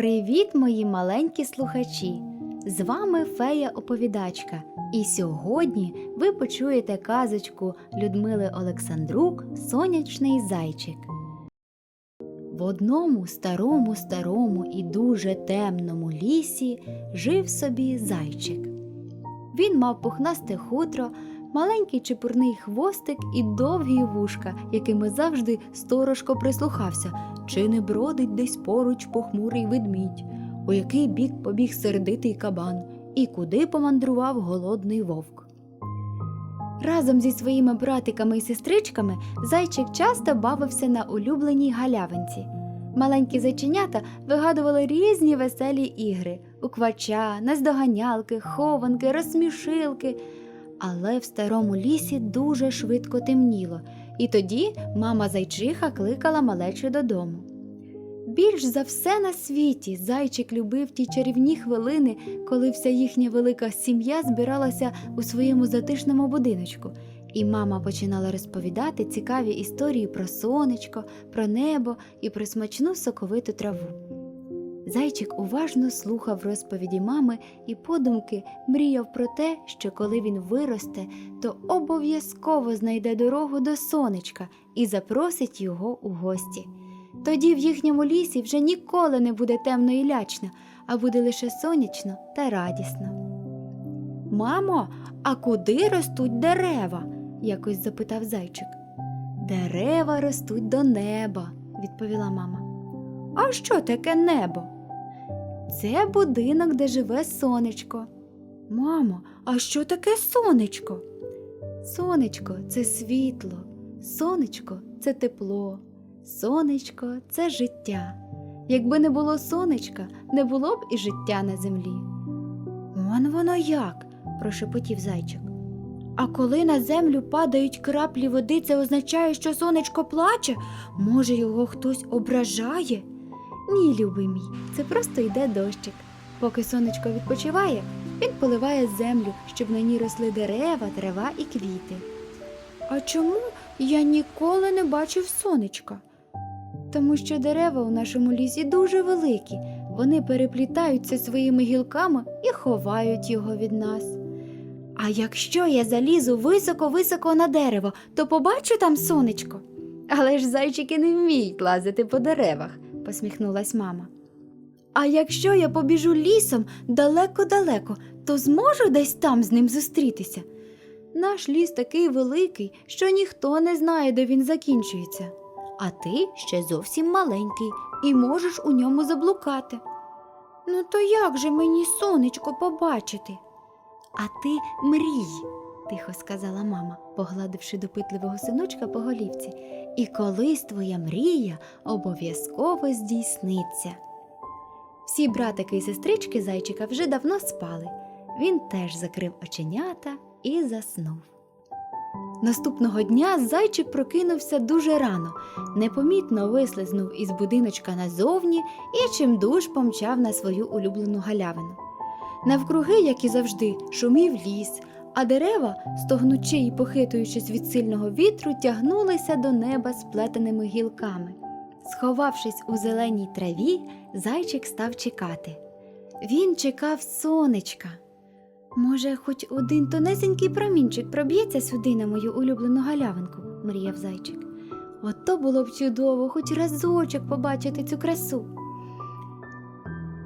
Привіт, мої маленькі слухачі! З вами фея оповідачка. І сьогодні ви почуєте казочку Людмили Олександрук Сонячний зайчик. В одному старому старому і дуже темному лісі жив собі зайчик. Він мав пухнасте хутро, маленький чепурний хвостик і довгі вушка, якими завжди сторожко прислухався, чи не бродить десь поруч похмурий ведмідь, у який бік побіг сердитий кабан, і куди помандрував голодний вовк. Разом зі своїми братиками і сестричками зайчик часто бавився на улюбленій галявинці. Маленькі зайченята вигадували різні веселі ігри у квача, наздоганялки, хованки, розсмішилки. Але в старому лісі дуже швидко темніло, і тоді мама зайчиха кликала малечу додому. Більш за все на світі зайчик любив ті чарівні хвилини, коли вся їхня велика сім'я збиралася у своєму затишному будиночку, і мама починала розповідати цікаві історії про сонечко, про небо і про смачну соковиту траву. Зайчик уважно слухав розповіді мами і подумки мріяв про те, що коли він виросте, то обов'язково знайде дорогу до сонечка і запросить його у гості. Тоді в їхньому лісі вже ніколи не буде темно і лячно, а буде лише сонячно та радісно. Мамо, а куди ростуть дерева? якось запитав зайчик. Дерева ростуть до неба, відповіла мама. А що таке небо? Це будинок, де живе сонечко. Мамо, а що таке сонечко? Сонечко це світло, сонечко це тепло, сонечко це життя. Якби не було сонечка, не було б і життя на землі. Он воно як? прошепотів зайчик. А коли на землю падають краплі води, це означає, що сонечко плаче? Може, його хтось ображає? Ні, любий мій, це просто йде дощик. Поки сонечко відпочиває, він поливає землю, щоб на ній росли дерева, трава і квіти. А чому я ніколи не бачив сонечка? Тому що дерева у нашому лісі дуже великі, вони переплітаються своїми гілками і ховають його від нас. А якщо я залізу високо-високо на дерево, то побачу там сонечко. Але ж зайчики не вміють лазити по деревах, посміхнулась мама. А якщо я побіжу лісом далеко-далеко, то зможу десь там з ним зустрітися. Наш ліс такий великий, що ніхто не знає, де він закінчується. А ти ще зовсім маленький і можеш у ньому заблукати. Ну, то як же мені сонечко побачити? А ти мрій, тихо сказала мама, погладивши допитливого синочка по голівці, і колись твоя мрія обов'язково здійсниться. Всі братики і сестрички зайчика вже давно спали. Він теж закрив оченята і заснув. Наступного дня зайчик прокинувся дуже рано, непомітно вислизнув із будиночка назовні і чимдуж помчав на свою улюблену галявину. Навкруги, як і завжди, шумів ліс, а дерева, стогнучи і похитуючись від сильного вітру, тягнулися до неба сплетеними гілками. Сховавшись у зеленій траві, зайчик став чекати. Він чекав сонечка. Може, хоч один тонесенький промінчик проб'ється сюди на мою улюблену галявинку, мріяв зайчик. Ото було б чудово, хоч разочок побачити цю красу.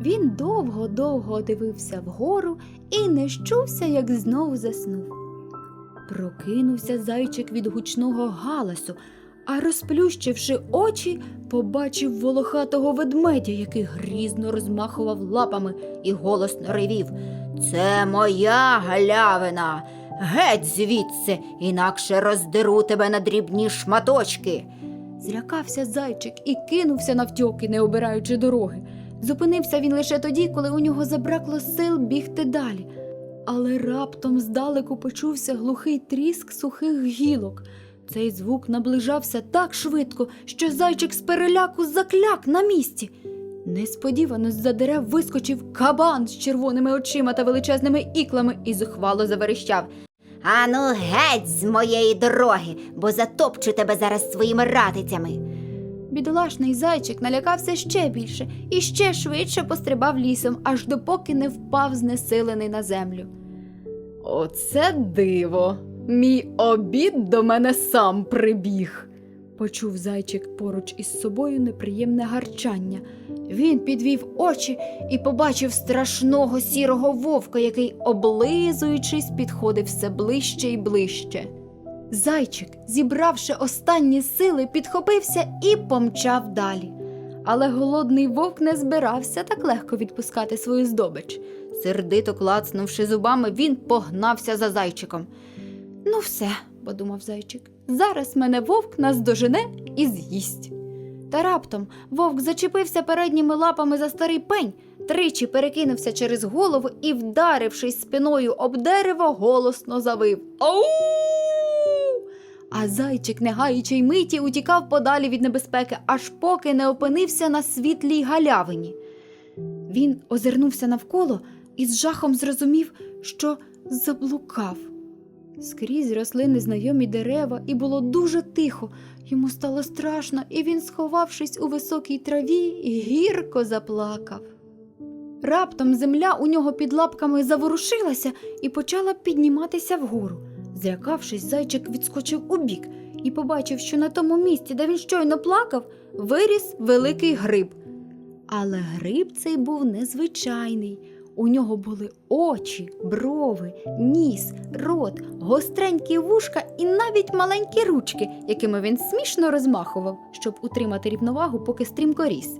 Він довго-довго дивився вгору і не щувся, як знову заснув. Прокинувся зайчик від гучного галасу, а розплющивши очі, побачив волохатого ведмедя, який грізно розмахував лапами і голосно ревів. Це моя галявина. Геть звідси, інакше роздеру тебе на дрібні шматочки. Злякався зайчик і кинувся навтьоки, не обираючи дороги. Зупинився він лише тоді, коли у нього забракло сил бігти далі. Але раптом здалеку почувся глухий тріск сухих гілок. Цей звук наближався так швидко, що зайчик з переляку закляк на місці. Несподівано з-за дерев вискочив кабан з червоними очима та величезними іклами і зухвало заверещав. Ану геть з моєї дороги, бо затопчу тебе зараз своїми ратицями. Бідолашний зайчик налякався ще більше і ще швидше пострибав лісом, аж допоки не впав знесилений на землю. Оце диво. Мій обід до мене сам прибіг. Почув зайчик поруч із собою неприємне гарчання. Він підвів очі і побачив страшного сірого вовка, який, облизуючись, підходив все ближче і ближче. Зайчик, зібравши останні сили, підхопився і помчав далі. Але голодний вовк не збирався так легко відпускати свою здобич. Сердито клацнувши зубами, він погнався за зайчиком. Ну, все, подумав зайчик, зараз мене вовк наздожене і з'їсть. Та раптом вовк зачепився передніми лапами за старий пень, тричі перекинувся через голову і, вдарившись спиною об дерево, голосно завив. Ау! А зайчик, не гаючи й миті, утікав подалі від небезпеки, аж поки не опинився на світлій галявині. Він озирнувся навколо і з жахом зрозумів, що заблукав. Скрізь росли незнайомі дерева, і було дуже тихо. Йому стало страшно, і він, сховавшись у високій траві, гірко заплакав. Раптом земля у нього під лапками заворушилася і почала підніматися вгору. Злякавшись, зайчик відскочив убік і побачив, що на тому місці, де він щойно плакав, виріс великий гриб. Але гриб цей був незвичайний. У нього були очі, брови, ніс, рот, гостренькі вушка і навіть маленькі ручки, якими він смішно розмахував, щоб утримати рівновагу, поки стрімко ріс.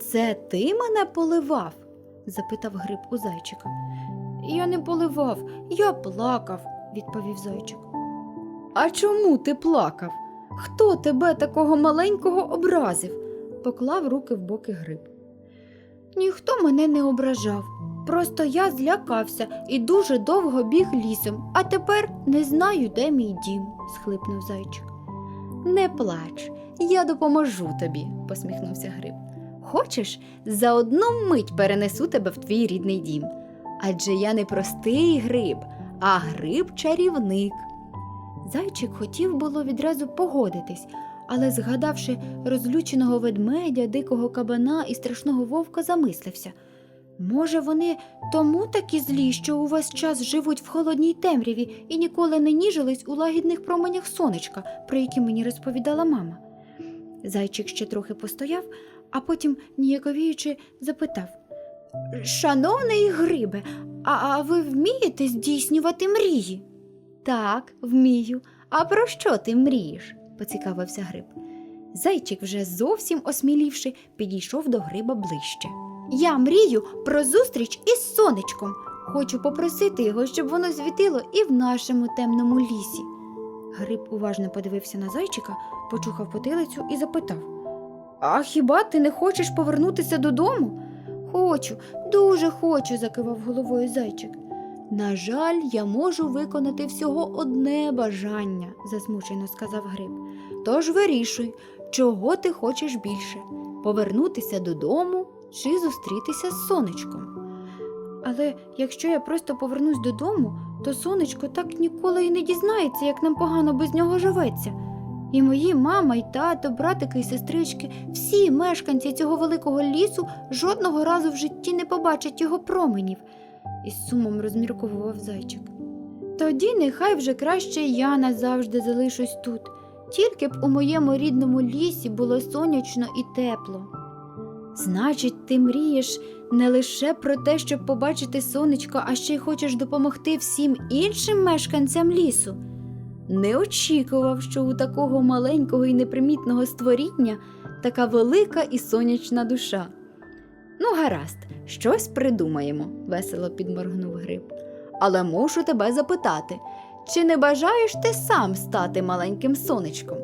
Це ти мене поливав? запитав гриб у зайчика. Я не поливав, я плакав, відповів зайчик. А чому ти плакав? Хто тебе такого маленького образив? поклав руки в боки гриб. Ніхто мене не ображав. Просто я злякався і дуже довго біг лісом, а тепер не знаю, де мій дім, схлипнув зайчик. Не плач, я допоможу тобі, посміхнувся гриб. Хочеш, за одну мить перенесу тебе в твій рідний дім. Адже я не простий гриб, а гриб чарівник. Зайчик хотів було відразу погодитись, але, згадавши розлюченого ведмедя, дикого кабана і страшного вовка, замислився. Може, вони тому такі злі, що увесь час живуть в холодній темряві і ніколи не ніжились у лагідних променях сонечка, про які мені розповідала мама. Зайчик ще трохи постояв, а потім, ніяковіючи, запитав Шановний грибе, а, а ви вмієте здійснювати мрії? Так, вмію. А про що ти мрієш? поцікавився гриб. Зайчик, вже зовсім осмілівши, підійшов до гриба ближче. Я мрію про зустріч із сонечком. Хочу попросити його, щоб воно світило і в нашому темному лісі. Гриб уважно подивився на зайчика, почухав потилицю і запитав: А хіба ти не хочеш повернутися додому? Хочу, дуже хочу, закивав головою зайчик. На жаль, я можу виконати всього одне бажання, засмучено сказав Гриб. Тож вирішуй, чого ти хочеш більше повернутися додому чи зустрітися з сонечком. Але якщо я просто повернусь додому, то сонечко так ніколи і не дізнається, як нам погано без нього живеться. І мої мама, й тато, братики і сестрички, всі мешканці цього великого лісу жодного разу в житті не побачать його променів, із сумом розмірковував зайчик. Тоді нехай вже краще я назавжди залишусь тут, тільки б у моєму рідному лісі було сонячно і тепло. Значить, ти мрієш не лише про те, щоб побачити сонечко, а ще й хочеш допомогти всім іншим мешканцям лісу. Не очікував, що у такого маленького і непримітного створіння така велика і сонячна душа. Ну, гаразд, щось придумаємо, весело підморгнув гриб. Але мушу тебе запитати, чи не бажаєш ти сам стати маленьким сонечком?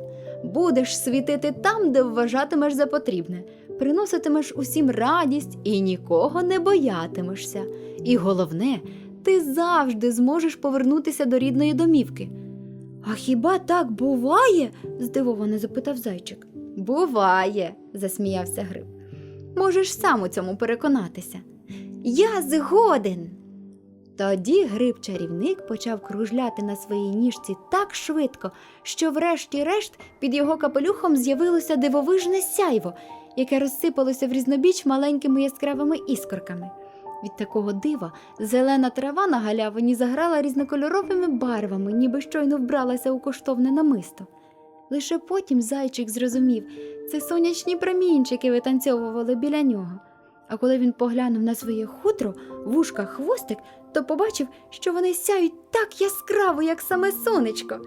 Будеш світити там, де вважатимеш за потрібне, приноситимеш усім радість і нікого не боятимешся. І головне, ти завжди зможеш повернутися до рідної домівки. А хіба так буває? здивовано запитав зайчик. Буває, засміявся гриб. Можеш сам у цьому переконатися. Я згоден. Тоді гриб-чарівник почав кружляти на своїй ніжці так швидко, що врешті-решт під його капелюхом з'явилося дивовижне сяйво, яке розсипалося в різнобіч маленькими яскравими іскорками. Від такого дива зелена трава на галявині заграла різнокольоровими барвами, ніби щойно вбралася у коштовне намисто. Лише потім зайчик зрозумів, це сонячні промінчики витанцьовували біля нього. А коли він поглянув на своє хутро, вушка, хвостик, то побачив, що вони сяють так яскраво, як саме сонечко.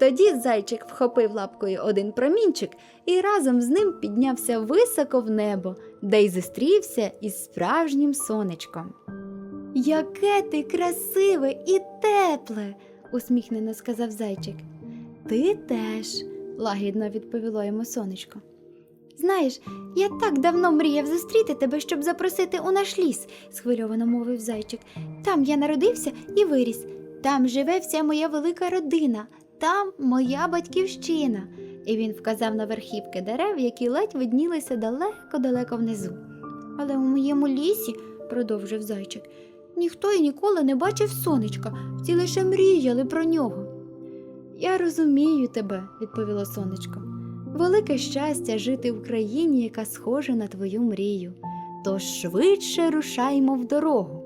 Тоді зайчик вхопив лапкою один промінчик і разом з ним піднявся високо в небо, де й зустрівся із справжнім сонечком. Яке ти красиве і тепле, усміхнено сказав зайчик. Ти теж, лагідно відповіло йому сонечко. Знаєш, я так давно мріяв зустріти тебе, щоб запросити у наш ліс, схвильовано мовив зайчик. Там я народився і виріс. Там живе вся моя велика родина, там моя батьківщина. І він вказав на верхівки дерев, які ледь виднілися далеко-далеко внизу. Але у моєму лісі, продовжив зайчик, ніхто і ніколи не бачив сонечка, всі лише мріяли про нього. Я розумію тебе, відповіло сонечко. Велике щастя жити в країні, яка схожа на твою мрію. Тож швидше рушаймо в дорогу.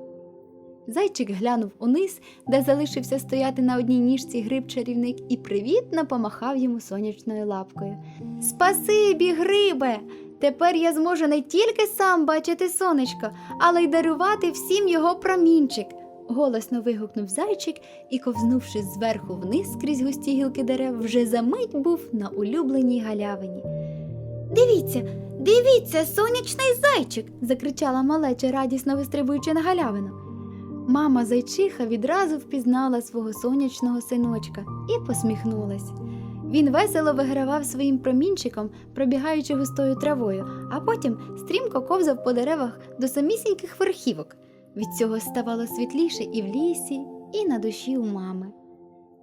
Зайчик глянув униз, де залишився стояти на одній ніжці гриб чарівник, і привітно помахав йому сонячною лапкою. Спасибі, грибе! Тепер я зможу не тільки сам бачити сонечко, але й дарувати всім його промінчик. Голосно вигукнув зайчик і, ковзнувши зверху вниз крізь густі гілки дерев, вже за мить був на улюбленій галявині. Дивіться, дивіться, сонячний зайчик. закричала малеча, радісно вистрибуючи на галявину. Мама зайчиха відразу впізнала свого сонячного синочка і посміхнулась. Він весело вигравав своїм промінчиком, пробігаючи густою травою, а потім стрімко ковзав по деревах до самісіньких верхівок. Від цього ставало світліше і в лісі, і на душі у мами.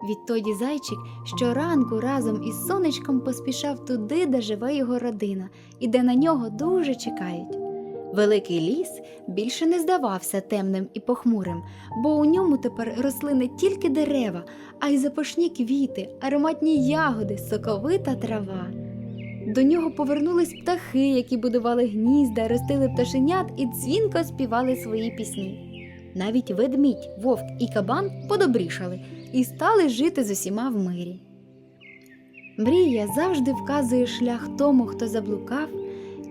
Відтоді зайчик щоранку разом із сонечком поспішав туди, де живе його родина, і де на нього дуже чекають. Великий ліс більше не здавався темним і похмурим, бо у ньому тепер росли не тільки дерева, а й запашні квіти, ароматні ягоди, соковита трава. До нього повернулись птахи, які будували гнізда, ростили пташенят і дзвінко співали свої пісні. Навіть ведмідь, вовк і кабан подобрішали і стали жити з усіма в мирі. Мрія завжди вказує шлях тому, хто заблукав,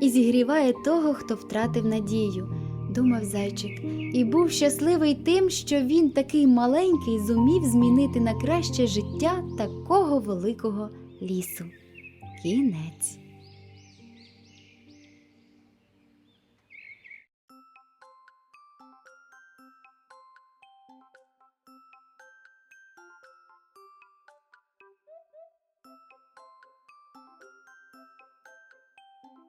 і зігріває того, хто втратив надію, думав зайчик, і був щасливий тим, що він такий маленький зумів змінити на краще життя такого великого лісу. Кінець.